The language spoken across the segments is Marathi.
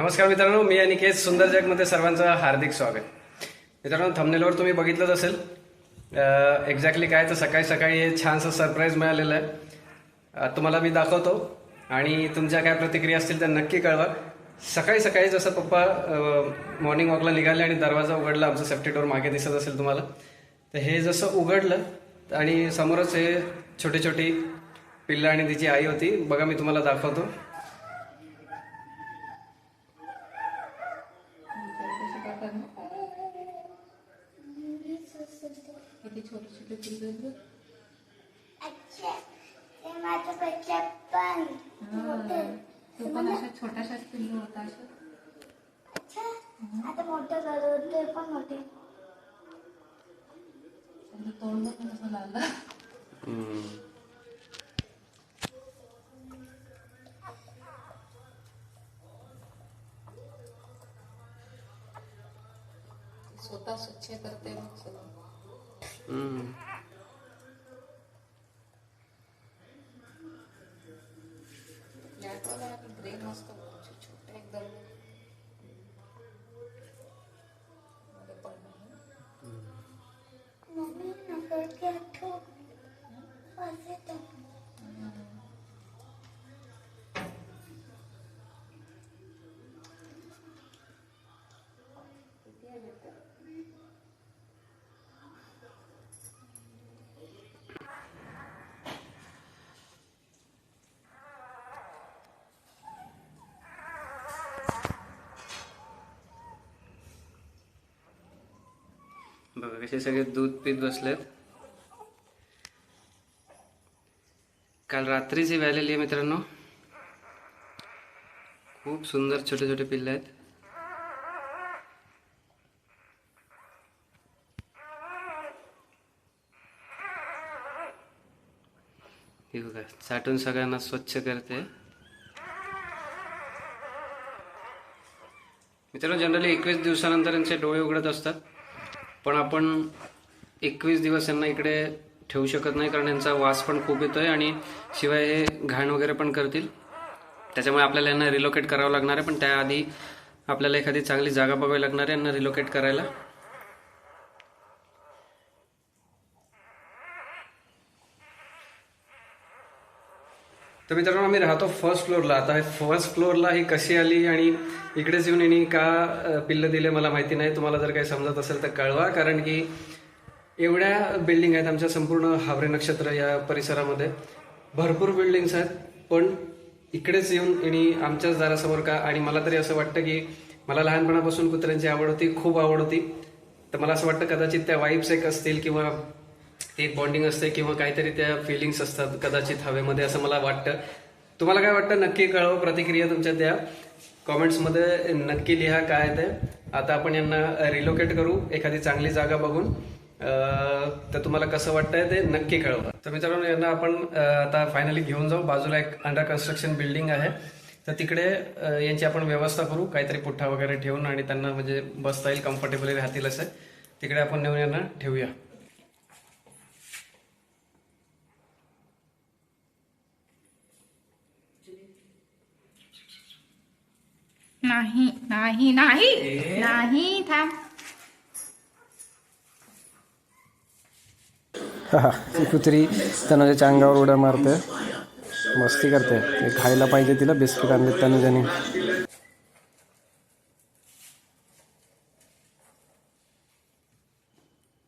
नमस्कार मित्रांनो मी अनिकेत सुंदर जगमध्ये सर्वांचं हार्दिक स्वागत. मित्रांनो थंबनेलवर तुम्ही बघितलंच असेल. एक्झॅक्टली काय तर सकाळी सकाळी हे छानसं सरप्राईज मिळालेलं आहे. तुम्हाला मी दाखवतो आणि तुमच्या काय प्रतिक्रिया असतील त्या नक्की कळवा. सकाळी सकाळी जसं पप्पा मॉर्निंग वॉकला निघाले आणि दरवाजा उघडला आमचं सेफ्टी डोर मागे दिसत असेल तुम्हाला. तर हे जसं उघडलं आणि समोरच हे छोटी छोटी पिल्ला आणि तिची आई होती बघा मी तुम्हाला दाखवतो किती छोटे छोटे पिल्लू आहेत बघ. अच्छा ते पण मोठे तो पण अशा छोट्याशाच पिल्लू होता अशा अच्छा आता मोठं ते पण मोठे त्यांचं तोंड पण असं लागलं स्वतः स्वच्छ करते मग सगळं. हम्म. लॅटवाला आणि ग्रे मस्त होते, छोटे एकदम बघा कसे सगळे दूध पीत बसलेत. काल रात्रीची व्यालेली आहे मित्रांनो. खूप सुंदर छोटे छोटे पिल्ले आहेत. हे बघा सगळ्यांना स्वच्छ करते. मित्रांनो जनरली एकवीस दिवसानंतर यांचे डोळे उघडत असतात. पण आपण एकवीस दिवस यांना इकडे ठेवू शकत नाही कारण यांचा वास पण खूप येतोय आणि शिवाय हे घाण वगैरे पण करतील. त्याच्यामुळे आपल्याला यांना रिलोकेट करावं लागणार आहे पण त्याआधी आपल्याला एखादी चांगली जागा बघावी लागणार आहे यांना रिलोकेट करायला. तर मित्रांनो आम्ही राहतो फर्स्ट फ्लोअरला आता हे फर्स्ट फ्लोअरला ही कशी आली आणि इकडेच येऊन यांनी का पिल्लं दिले मला माहिती नाही. तुम्हाला जर काही समजत असेल तर कळवा कारण की एवढ्या बिल्डिंग आहेत आमच्या संपूर्ण हावरे नक्षत्र या परिसरामध्ये. भरपूर बिल्डिंग्स आहेत पण इकडेच येऊन यांनी आमच्याच दारासमोर का आणि मला तरी असं वाटतं की मला लहानपणापासून कुत्र्यांची आवड होती खूप आवड होती. तर मला असं वाटतं कदाचित त्या वाईब्स एक असतील किंवा ते बॉन्डिंग असते किंवा काहीतरी त्या फिलिंग्स असतात कदाचित हवेमध्ये असं मला वाटतं. तुम्हाला काय वाटतं? नक्की कळवा प्रतिक्रिया तुमच्या त्या कॉमेंट्समध्ये नक्की लिहा काय ते. आता आपण यांना रिलोकेट करू एखादी चांगली जागा बघून. तर तुम्हाला कसं वाटतंय ते नक्की कळवा. तर मित्रांनो यांना आपण आता फायनली घेऊन जाऊ. बाजूला एक अंडर कन्स्ट्रक्शन बिल्डिंग आहे. तर तिकडे यांची आपण व्यवस्था करू. काहीतरी पुठ्ठा वगैरे ठेवून आणि त्यांना म्हणजे बसता येईल कम्फर्टेबली राहतील असं. तिकडे आपण नेऊन यांना ठेवूया. नाही नाही नाही. नाही थांब. ती कुत्री त्यांना त्याच्या अंगावर उड्या मारते. मस्ती करते. ते खायला पाहिजे तिला बिस्किट आणले त्याने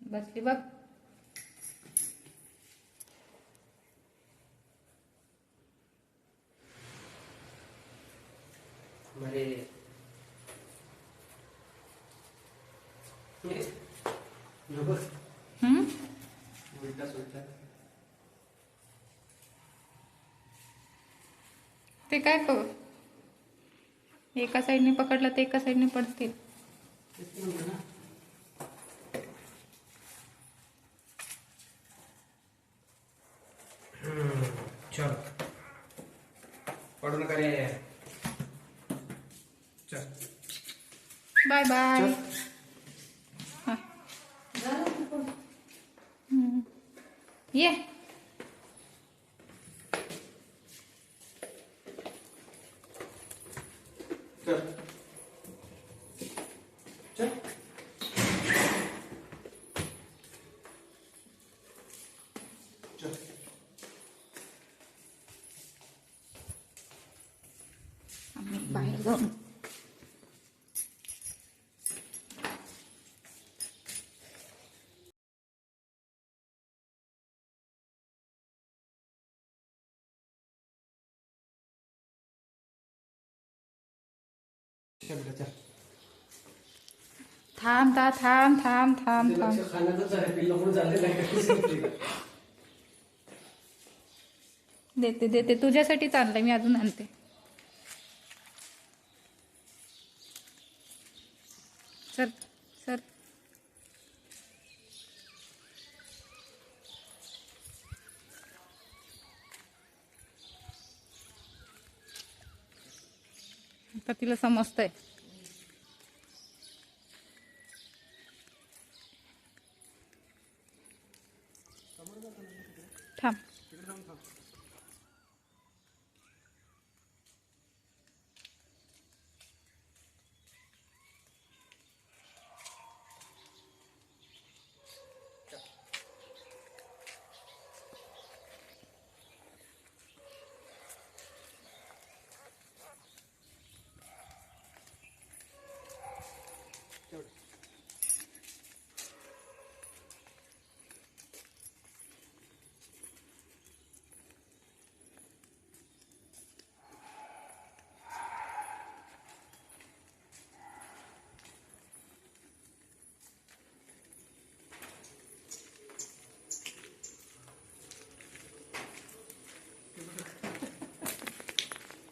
बसली बघ. हम्म? ते काय करू एका साईडने पकडलं तर एका साईडने पडतील. चल. पडू नका रे? चल. Bye bye. 耶！这，这，这，阿弥白。जाऊन थांब ता थांब थांब थांब थांब. देते देते तुझ्यासाठीच आणलंय मी अजून आणते. सर आता तिला समजतंय थांब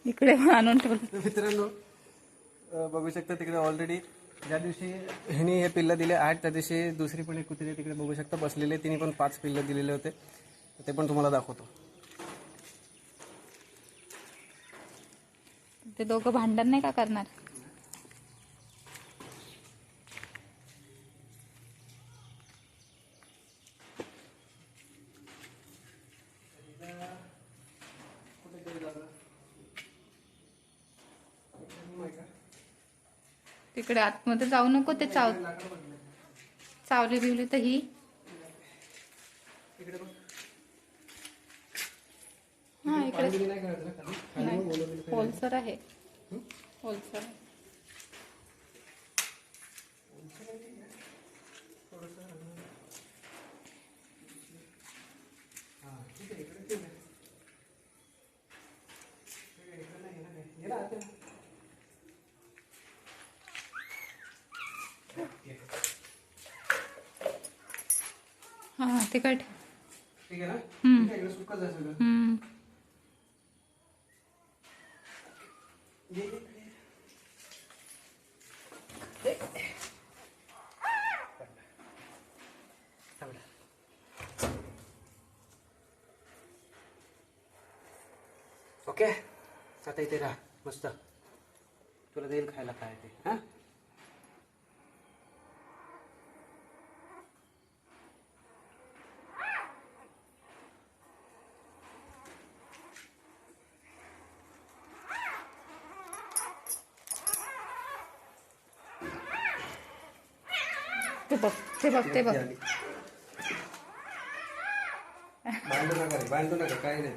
इकडे आणून ठेवलं. तर मित्रांनो बघू शकता तिकडे ऑलरेडी ज्या दिवशी ह्यानी हे पिल्लं दिले आठ त्या दिवशी दुसरी पण एक कुत्री तिकडे बघू शकता बसलेले तिने पण पाच पिल्लं दिलेले होते. ते पण तुम्हाला दाखवतो. ते दोघं भांडण नाही का करणार? तिकडे आतमध्ये जाऊ नको ते चाव चावली बिवली तर ही. हा इकडे. होलसर आहे. होलसर ठीक आहे ना? सुकंच आहे सगळं. ओके. आता इथे राहा. मस्त. तुला देईल खायला काय ते हा? ते बघ ते बघ ते बघ बांधू नका रे, बांधू नका काय नाही.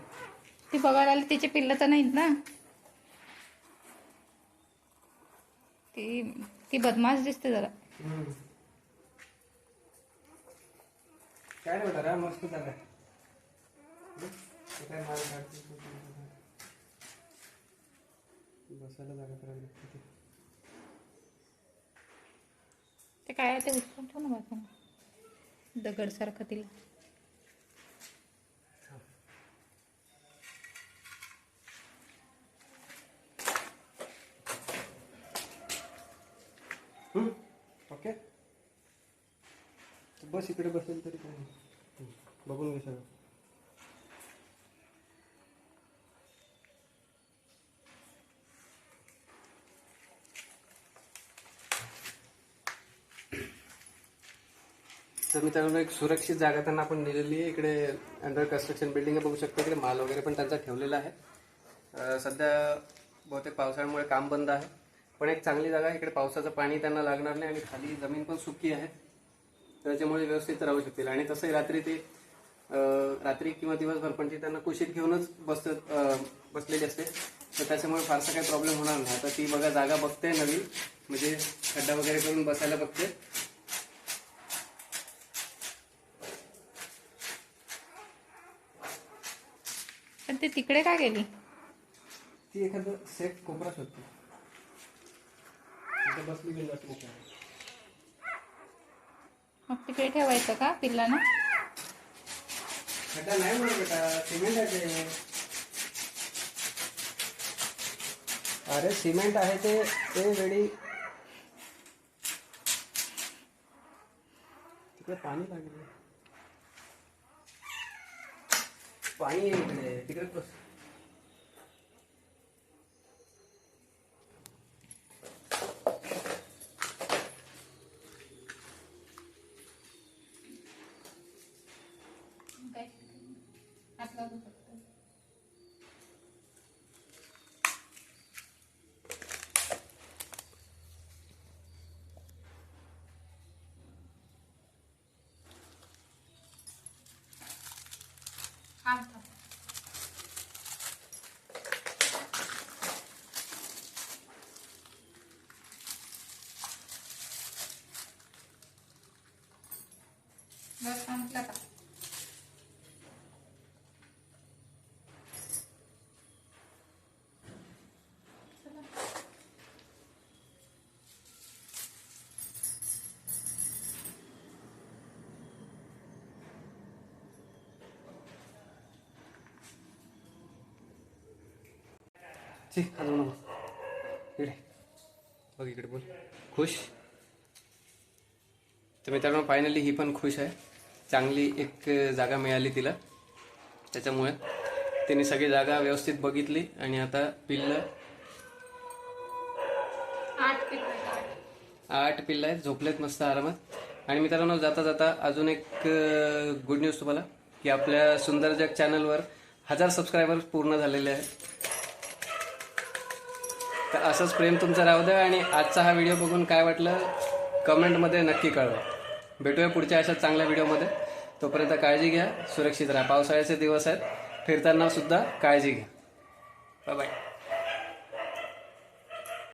ती बघायला आली तिचे पिल्लं तर नाहीत ना. ती ती बदमाश दिसते जरा. हम्म. काय नाही बेटा रा मस्त झालं काय बसायला जागा लागते ते. ते काय ते उचलून ठेव ना बाजूला. दगडसारखं तिला. ओके. बस इकडे बसेल तरी काय? बघून घे सगळं. तर मित्रांनो एक सुरक्षित जागा त्यांना आपण दिलेली आहे. इकडे अंडर कन्स्ट्रक्शन बिल्डिंग बघू शकतो. इकडे माल वगैरे पण त्यांचा ठेवलेला आहे. सध्या बहुतेक पावसाळ्यामुळे काम बंद आहे. पण एक चांगली जागा आहे. इकडे पावसाचं पाणी त्यांना लागणार नाही आणि खाली जमीन पण सुकी आहे. त्याच्यामुळे व्यवस्थित राहू शकतील. आणि तसंही रात्री ते रात्री किंवा दिवसभर पण ती त्यांना कुशीत घेऊनच बसत बसलेली असते. तर त्याच्यामुळे फारसा काही प्रॉब्लेम होणार नाही. तर ती बघा जागा बघते नवीन. म्हणजे खड्डा वगैरे करून बसायला बघते. पण ते तिकडे का गेली? ती एखादं सेफ कोपरा शोधते तिथे बसली गेली असली का? मग तिकडे ठेवायचं का पिल्लाना खड्डा नाही म्हणत बेटा सिमेंट आहे ते. अरे सिमेंट आहे ते ते वेळी तिकडे पाणी लागले. पाणी आहे इकडे तिकडे बस का? ठीक हलवू नको इकडे. बघ इकडे बोल. खुश? तर मित्रांनो फायनली ही पण खुश आहे. चांगली एक जागा मिळाली तिला. त्याच्यामुळे तिने सगळी जागा व्यवस्थित बघितली आणि आता पिल्लं आठ पिल्लं आहेत. झोपलेत मस्त आरामात. आणि मित्रांनो जाता जाता अजून एक गुड न्यूज तुम्हाला की आपल्या सुंदर जग चॅनलवर हजार सबस्क्रायबर पूर्ण झालेले आहेत. तर असंच प्रेम तुमचं राहू द्या आणि आजचा हा व्हिडिओ बघून काय वाटलं कमेंटमध्ये नक्की कळवा. भेटूया पुढच्या अशा चांगल्या व्हिडिओमध्ये तोपर्यंत काळजी घ्या सुरक्षित राहा. पावसाळ्याचे दिवस आहेत फिरताना सुद्धा काळजी घ्या. Bye bye